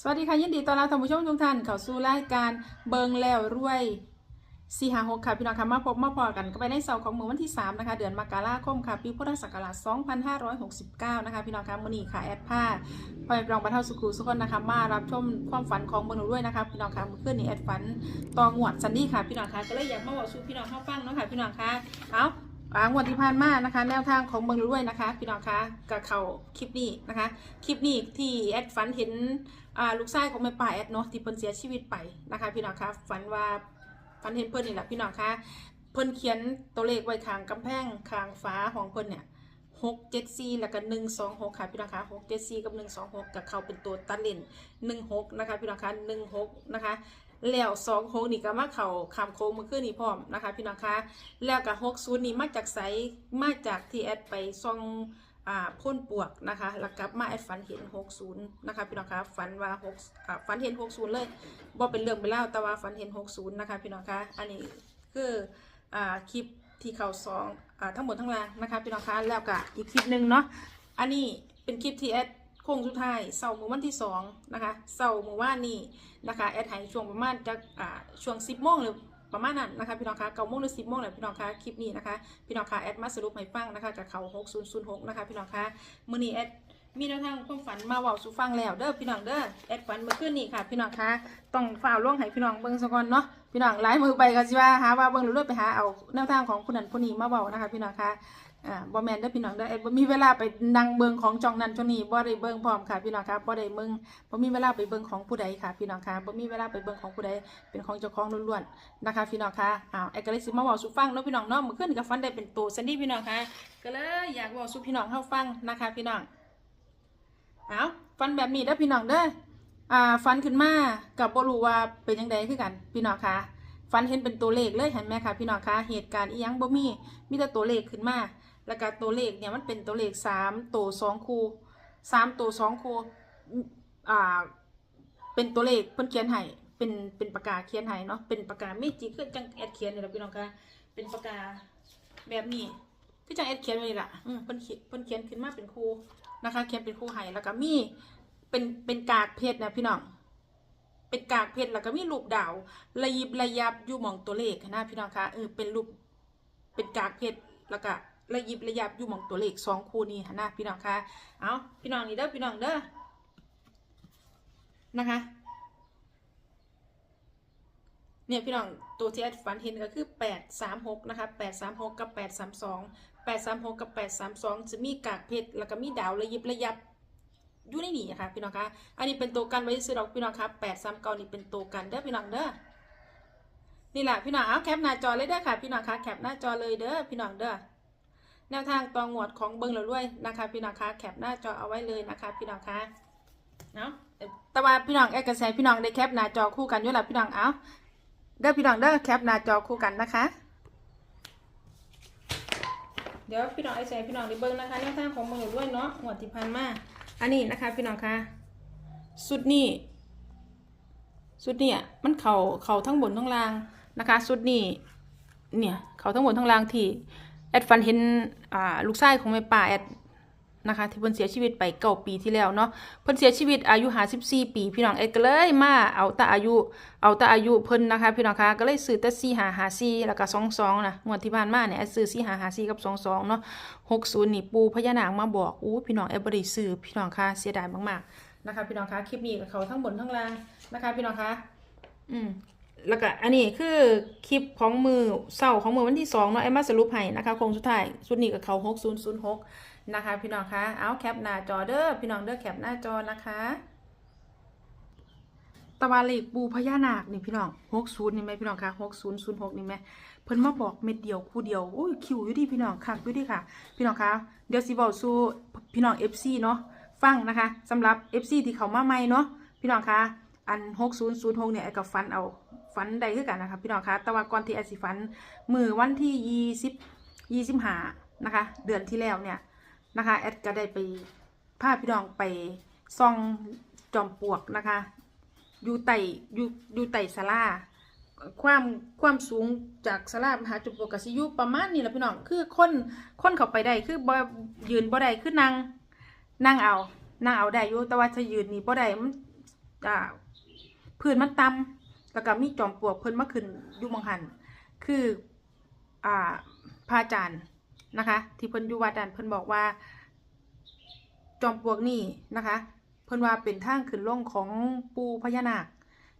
สวัสดีค่ะยินดีต้อนรับท่านผู้ชมทุกท่านเข้าสู่รายการเบิงแล้วรวยสี่หาหกค่ะพี่น้องค่ะมาพบมาพอกันก็ไปในเสาร์ของมือวันที่ 3 นะคะ เดือนมกราคมค่ะปีพุทธศักราช2569 นะคะ พี่น้องค่ะมือนี้ค่ะแอดผ้าพอยรองบรรเทาสุขุสุคนนะคะมารับชมความฝันของเบิงแล้วรวยนะคะพี่น้องค่ะมื่อคืนนี้แอดฝันต่องวดซันดี้ค่ะพี่น้องค่ะก็เลยอยากมาบอกสู่พี่น้องเข้าฟังเนาะค่ะพี่น้องค่ะเอา อ่างวดที่ผ่านมานะคะ แนวทางของเบิงแล้วรวยนะคะ พี่น้องคะกับเขาคลิปนี้นะคะ คลิปนี้ที่แอดฝันเห็นอ่าลูกชายของแม่ป่าแอดเนาะที่เพิ่นเสียชีวิตไปนะคะ พี่น้องคะฝันว่าฝันเห็นเพิ่นนี่แหละพี่น้องคะเพิ่นเขียนตัวเลขไว้ข้างกำแพงข้างฝาของเพิ่นเนี่ยหกเจ็ดสี่แล้วก็หนึ่งสองหกค่ะพี่น้องคะหกเจ็ดสี่กับหนึ่งสองหกกับเขาเป็นตัวตัดเลนหนึ่งหกนะคะพี่น้องคะหนึ่งหกนะคะ แล้วสองหกนี่ก็มาเข่าคำโค้งมือขึ้นนี่พร้อมนะคะ พี่น้องคะแล้วก็หกศูนย์นี่มาจากไสมาจากที่แอดไปซองอ่าพ่นปวกนะคะแล้วกลับมาแอดฝันเห็น60นนะคะพี่น้องคะฝันว่า6อ่าฝันเห็น60เลยบ่เป็นเรื่องเป็นเล่าวแต่ว่าฝันเห็น60นนะคะพี่น้องคะอันนี้คืออ่าคลิปที่เขาสองอ่าทั้งหมดทั้งรงนะคะพี่น้องคะแล้วก็อีกคลิปหนึ่งเนาะอันนี้เป็นคลิปที่แอด ค้งสุดท้ายเสาร์มือวันที่2นะคะเสาร์มือว่านนี้นะคะแอดให้ช่วงประมาณจากอ่าช่วง10โมงหรือประมาณนั้นนะคะพี่น้องคะเก้าโมงหรือสิบโมงแหละพี่น้องคะคลิปนี้นะคะพี่น้องคะแอดมาสรุปให้ฟังนะคะกับเขา6006นะคะพี่น้องคะมือนี้แอดมีแนวทางความฝันมาเว้าสู่ฟังแล้วเด้อพี่น้องเด้อแอดฝันเมื่อคืนนี้ค่ะ พี่น้องคะต้องฝ่าล่วงให้พี่น้องเบิ่งซะก่อนเนาะพี่น้องหลายมือไปก็สิว่าหาว่าเบิ่งรู้ๆไปหาเอาแนวทางของผู้นั้นผู้นี้มาเว้านะคะ พี่น้องคะ อ่าบ่แมนเด้อพี่น้องเด้อแอดมีเวลาไปนั่งเบิงของจองนั้นจ่องนี้บ่ได้เบิงพร้อมค่ะพี่น้องคะบ่ได้เบิงบ่มีเวลาไปเบิงของผู้ใดค่ะพี่น้องคะบ่มีเวลาไปเบิงของผู้ใดเป็นของเจ้าของล้วนๆนะคะพี่น้องค่ะอ้าวแอดก็เลยสิมาเว้าสู่ฟังเนาะพี่น้องเนาะมื่อคืนก็ฝันได้เป็นโตซันดี้พี่น้องค่ะก็เลยอยากบอกสู่พี่น้องเข้าฟังนะคะพี่น้องเอาฟันแบบนี้เด้อพี่น้องเด้ออ่าฟันขึ้นมากับบอรู้ว่าเป็นยังไงคือกันพี่น้องค่ะ ฟันเห็นเป็นตัวเลขเลยเห็นไหมคะพี่น้องคะเหตุการณ์อียังบ่มีมีแต่ตัวเลขขึ้นมา แล้วก็ตัวเลขเนี่ยมันเป็นตัวเลขสามตัวสองคูสามตัวสองคูอ่าเป็นตัวเลขเพิ่นเขียนให้เป็นเป็นปากกาเขียนให้เนาะเป็นปากกาเมจิคือจังแอดเขียนนี่แหละพี่น้องคะเป็นปากกาแบบนี้พี่จังเอ็ดเขียนไว้นี่ล่ะอืมเพิ่นเขียนเพิ่นเขียนขึ้นมาเป็นครูนะคะ เขียนเป็นครูให้แล้วก็มีเป็นเป็นกากเพชรนะพี่น้อง เป็นกากเพชรแล้วก็มีรูปดาวระยิบระยับอยู่หมองตัวเลขนะพี่น้องคะเออเป็นรูปเป็นกากเพชรแล้วก็ระยิบระยับอยู่หมองตัวเลขสองคู่นี้นะพี่น้องคะเอาพี่น้องนี่เด้อพี่น้องเด้อนะคะเนี่ยพี่น้องตัวที่แอดฝันเห็นก็คือ 836 นะคะ 836 กับ 832 836 กับ 832 จะมีกากเพชรแล้วก็มีดาวระยิบระยับ อยู่ในนี่นะคะพี่น้องคะอันนี้เป็นตัวกันไว้ซื้อดอกพี่น้องคะ839นี่เป็นตัวกันเด้อพี่น้องเด้อนี่แหละพี่น้องเอาแคปหน้าจอเลยเด้อค่ะพี่น้องคะแคปหน้าจอเลยเด้อพี่น้องเด้อแนวทางตองหวดของเบิงเราด้วยนะคะ พี่น้องคะแคปหน้าจอเอาไว้เลยนะคะ พี่น้องคะเนาะแต่ว่าพี่น้องแอดกระแสพี่น้องได้แคปหน้าจอคู่กันอยู่แล้วพี่น้องเอาเด้อพี่น้องเด้อแคปหน้าจอคู่กันนะคะ เดี๋ยวพี่น้องไอ้ใจพี่น้องได้เบิ้งนะคะแนวทางของมือด้วยเนาะหวดที่พันมา อันนี้นะคะพี่น้องคะสุดนี้สุดเนี่ยมันเข่าเข่าทั้งบนทั้งล่างนะคะ สุดนี้เนี่ย เข่าทั้งบนทั้งล่างที่แอดฟันเห็นอ่าลูกไส้ของแม่ป่าแอด นะคะ ที่เพิ่นเสียชีวิตไปเก้าปีที่แล้วเนาะเพิ่นเสียชีวิตอายุ54ปี พี่น้องเอ็ดก็เลยมาเอาแต่อายุ เอาแต่อายุเพิ่นนะคะ พี่น้องคะก็เลยซื้อแต่4 5 5 4แล้วก็22นะงวดที่ผ่านมาเนี่ยแอดซื้อ4 5 5 4กับ22เนาะ60นี่ปูพญานาคมาบอกอู้พี่น้องแอดบ่ได้ซื้อพี่น้องคะเสียดายมากๆนะคะ พี่น้องคะคลิปนี้กับเขาทั้งบนทั้งล่างนะคะ พี่น้องคะอืมแล้วก็อันนี้คือคลิปของมือเศร้าของมือวันที่สองเนาะไอ้มาสรุปให้นะคะโคงสุดท้ายสุดนี้กับเขาหกศูนย์ศูนย์หก นะคะพี่น้องคะเอาแคปหน้าจอเด้อพี่น้องเด้อแคปหน้าจอนะคะตะวันเลขปูพญานาคนี่พี่น้องหกศูนย์นี่ไหมพี่น้องคะหกศูนย์ศูนย์หกนี่ไหมเพิ่นมาบอกเม็ดเดียวคู่เดียวโอ้ยคิวอยู่ดีพี่น้องคักอยู่ดีค่ะ พี่น้องคะเดี๋ยวสิบอกสู่พี่น้อง FC เนาะฟังนะคะสำหรับ FC ที่เขามาใหม่เนาะพี่น้องคะอันหกศูนย์ศูนย์หกเนี่ยกับฟันเอาฝันใดคือกันนะคะพี่น้องคะต่ว่าก่อนที่ไอสิฝันมือวันที่ยี่สิบยี่สิบห้านะคะ เดือนที่แล้วเนี่ย นะคะแอดก็ได้ไปพาพี่น้องไปซองจอมปลวกนะคะอยู่ไต่อยู่อยู่ไต่ศาลาความความสูงจากศาลาไปหาจุดปลวกกสิอยุประมาณนี้แหละพี่น้องคือคนคนเข้าไปได้คือบ่ยืนบ่ได้คือนั่งนั่งเอานั่งเอาได้อยู่แต่ว่าถ้ายืนนี่บ่ได้มันอ่าพื้นมันต่ำแล้วก็มีจอมปลวกเพิ่นมาขึ้นอยู่มองหันคืออ่าพระอาจารย์ นะคะ ที่เพิ่นอยู่วัดนั้นเพิ่นบอกว่า จอมปลวกนี่นะคะ เพิ่นว่าเป็นทางขึ้นลงของปูพญานาค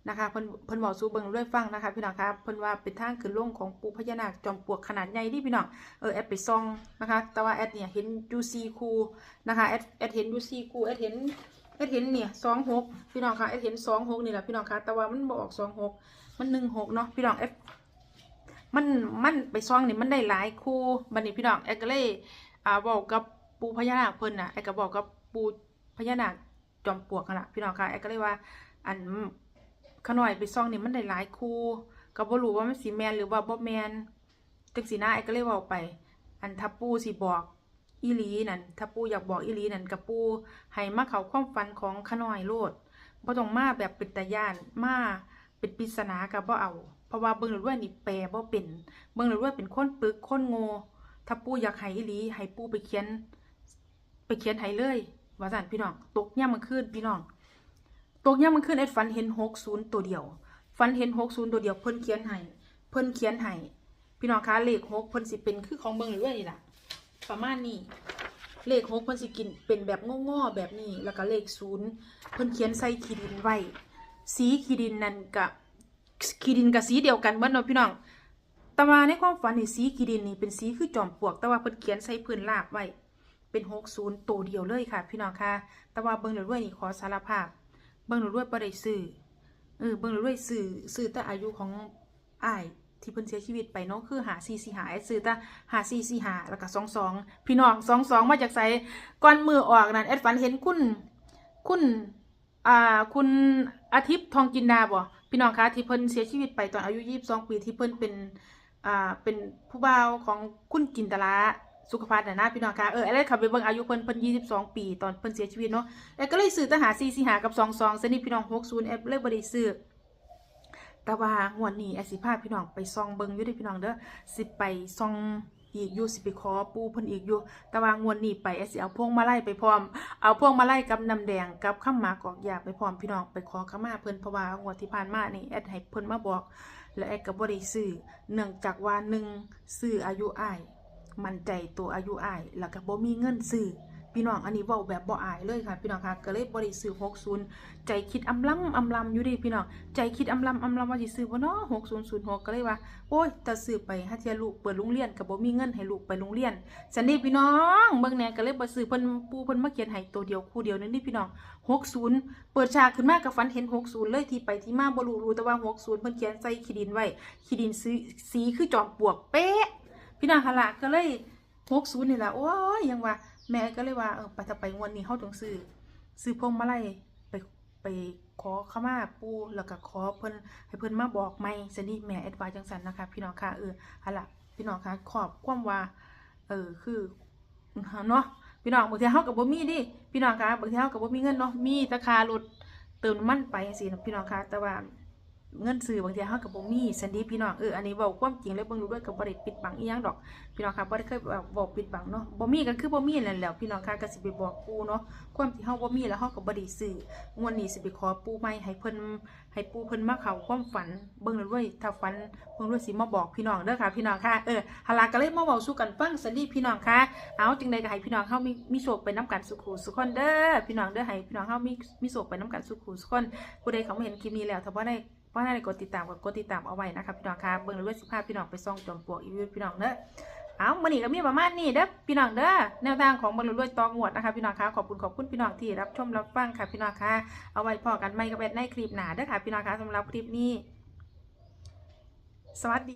นะคะเพิ่นเพิ่นบอกสู่เบิ่งด้วยฟังนะคะพี่น้องคะเพิ่นว่าเป็นทางขึ้นลงของปูพญานาคจอมปลวกขนาดใหญ่ที่พี่น้องเออแอดไปซองนะคะ แต่ว่าแอดเนี่ยเห็นยูซีคูนะคะแอดแอดเห็นยูซีคูแอดเห็นแอดเห็นเนี่ยสองหกพี่น้องคะแอดเห็นสองหกนี่แหละพี่น้องคะแต่ว่ามันบออกสองหกมันหนึ่งหกเนาะพี่น้องแอด มันมันไปซ่องนี่มันได้หลายคู่บัดนี้พี่น้องแอก็เลยอ่าบอกกับปูพญานาคเพิ่นนะแอดก็บอกกับปูพญานาคจอมปลวกขนาดพี่น้องค่ะไอ้ก็เลยว่า อันขน่อยไปซ่องนี่มันได้หลายคู่ก็บ่รู้ว่ามันสีแมนหรือว่าบ่แมนจังสีหน้าไอ้ก็เลยเว่าไป อันถ้าปูสิบอกอีลีนั่นถ้าปูอยากบอกอีลีนั่นกับปูให้มาเขาความฝันของขน่อยโลดบ่ต้องมาแบบป็นตาย่านมาเป็นปริศนากับบ่เอา เพราะว่าเบิ่งแล้วด้วยนี่แปลบ่เป็น เบิ่งแล้วด้วยเป็นคนปึกคนโง่ถ้าปูอยากให้อีหลีให้ปูไปเขียน ไปเขียนให้เลย ว่าสั่นพี่น้อง ตกย่ามมันขึ้นพี่น้อง ตกย่ามมันขึ้นไอ้ฝันเห็นหกศูนย์ตัวเดียวฝันเห็นหกศูนย์ตัวเดียวเพิ่นเขียนให้ เพิ่นเขียนให้ พี่น้องคะเลขหกเพิ่นสิเป็นคือของเบิ่งหรือว่านี่ล่ะประมาณนี้เลขหกเพิ่นสิกินเป็นแบบงอๆแบบนี้ แล้วก็เลขศูนย์เพิ่นเขียนใส่ขีดินไว้ สีขีดินนั่นกับ ขีดินกับสีเดียวกันเบิดเนาะพี่น้องแต่ว่าในความฝันนี่สีขีดินนี่เป็นสีคือจอมปลวก แต่ว่าเพิ่นเขียนใส่พื้นราบไว้ เป็นหกศูนย์ตัวเดียวเลยค่ะ พี่น้องค่ะ แต่ว่าเบิ้งเรื่อยนี่ขอสารภาพ เบิ้งเรื่อยๆบ่ได้ซื้อเออเบิ้งเรื่อยๆซื้อซื้อแต่อายุของอ้ายที่เพิ่นเสียชีวิตไปเนาะคือหาซีซีหาซื้อแต่หาซีซีหาแล้วก็สองสองพี่น้องสองสองมาจากไสก่อนมือออกนั่นแอดฝันเห็นคุณคุณอ่าคุณอาทิตย์ทองจินดาบ่ พี่น้องคะที่เพิ่นเสียชีวิตไปตอนอายุ22ปีที่เพิ่นเป็นอ่าเป็นผู้บ่าวของคุณจินตลาสุขภาพน่ะนะพี่น้องคะเอออ้เลยขับไปเบิ่งอายุเพิ่นเพิ่น22ปี ตอนเพิ่นเสียชีวิตเนาะแล้วก็เลยซื้อทหาร4สิหากับ22สองสนิทพี่น้อง60แอปเลยบ่ได้ซื้อแต่ว่างวดนี้แอสิพาพี่น้องไปซองเบิ่งอยู่เด้อพี่น้องเด้อสิไปซอง อีกอยู่สิไปขอปูเพิ่นอีกอยู่ตะวางวนนี่ไปแอสเอาพวงมาไล่ไปพร้อม เอาพวงมาไล่กับน้ำแดงกับข้าวหมากกอกยาไปพร้อมพี่น้องไปขอขมาเพิ่นเพราะว่างวดที่ผ่านมานี่แอดให้เพิ่นมาบอก และแอดกับบริสื่อเนื่องจากว่าหนึ่งสื่ออายุอ้ายมั่นใจตัวอายุอ้ายแล้วก็บ่มีเงินสื่อ พี่น้องอันนี้เว้าแบบบ่อายเลยค่ะ พี่น้องค่ะก็เลยบ่ได้ซื้อ60ใจคิดอำลำอำลำอยู่ดิพี่น้องใจคิดอำลำอำลำว่าสิซื้อบ่เนาะ6006ก็เลยว่าโอ้ยแต่ซื้อไปหาเที่ยลูกเปิดโรงเรียนก็บ่มีเงินให้ลูกไปโรงเรียนสันนี่พี่น้องเบิ่งแหน่ก็เลยบ่ซื้อเพิ่นปู่เพิ่นมาเขียนให้ตัวเดียวคู่เดียวนึงนี่พี่น้อง60เปิดฉากขึ้นมากับฝันเห็น60เลยที่ไปที่มาบ่รู้รู้แต่ว่า60เพิ่นเขียนใส่ขีดินไว้ขีดินสีสีคือจอมปลวกเป๊ะ พี่นางหนละก็เลย60นี่แหละโอ้ยยังว่า แม่ก็เลยว่าเออไปถ้าไปงวดนี้เฮาต้องซื้อซื้อพวงมาลัยไปไปขอขมาปูแล้วก็ขอเพิ่นให้เพิ่นมาบอกใหม่ซะนี่แม่แอดวจังซั่นนะคะ พี่น้องค่ะเออหั่นล่ะพี่น้องค่ะขอบความว่าเออคือเนาะพี่น้องบางทีเฮากับบ่มีดิพี่น้องคะบางทีเฮากับบ่มีเงินเนาะมีตะคารถเติมน้ำมันไปจังซี่นะพี่น้องคะแต่ว่า เงินซื้อบางทีเฮากับบ่มีสันดีพี่น้องเอออันนี้เว้าความจริงเลยเบิ่งดูด้วยก็บ่ได้ปิดบังอีหยังดอก พี่น้องคะบ่ได้เคยบอกปิดบังเนาะบ่มีก็คือบ่มีนั่นแหล้วพี่น้องคะก็สิไปบอกปู่เนาะความที่เฮาบ่มีแล้วเฮาก็บ่ได้ซื้องวดนี้สิไปขอปู่ใหม่ให้เพิ่นให้ปู่เพิ่นมาเข้าความฝันเบิ่งด้วยถ้าฝันเบิ่งด้วยสิมาบอกพี่น้องเด้อค่ะ พี่น้องค่ะเออหนลาก็เลยมาเว้าสู่กันฟังสันดีพี่น้องค่ะเอาจึงใดก็ให้พี่น้องเฮามีมีโชคไปน้ำกันสุขูสุขคนเด้อพี่น้องเด้อให้พี่น้องเฮามีมีโชคไปน้ำกันสุขูสุขคนผู้ใดเขาไม่เห็นคลิปนี้แล้วถ้าว่าได้ ว่าได้กดติดตามกดกดติดตามเอาไว้นะคะพี่น้องค่ะเบิ่งเลยสิภาพพี่น้องไปส่องจอมปลวกอีวิวพี่น้องเนอะเอาวันนี้ก็มีประมาณนี้เด้อพี่น้องเด้อแนวทางของบรรลุด้วยตองหวดนะคะพี่น้องคะขอบคุณขอบคุณพี่น้องที่รับชมรับฟังค่ะพี่น้องคะเอาไว้พอกันไม่ก็เป็ดในคลิปหนาเด้อค่ะพี่น้องคะสำหรับคลิปนี้ สวัสดี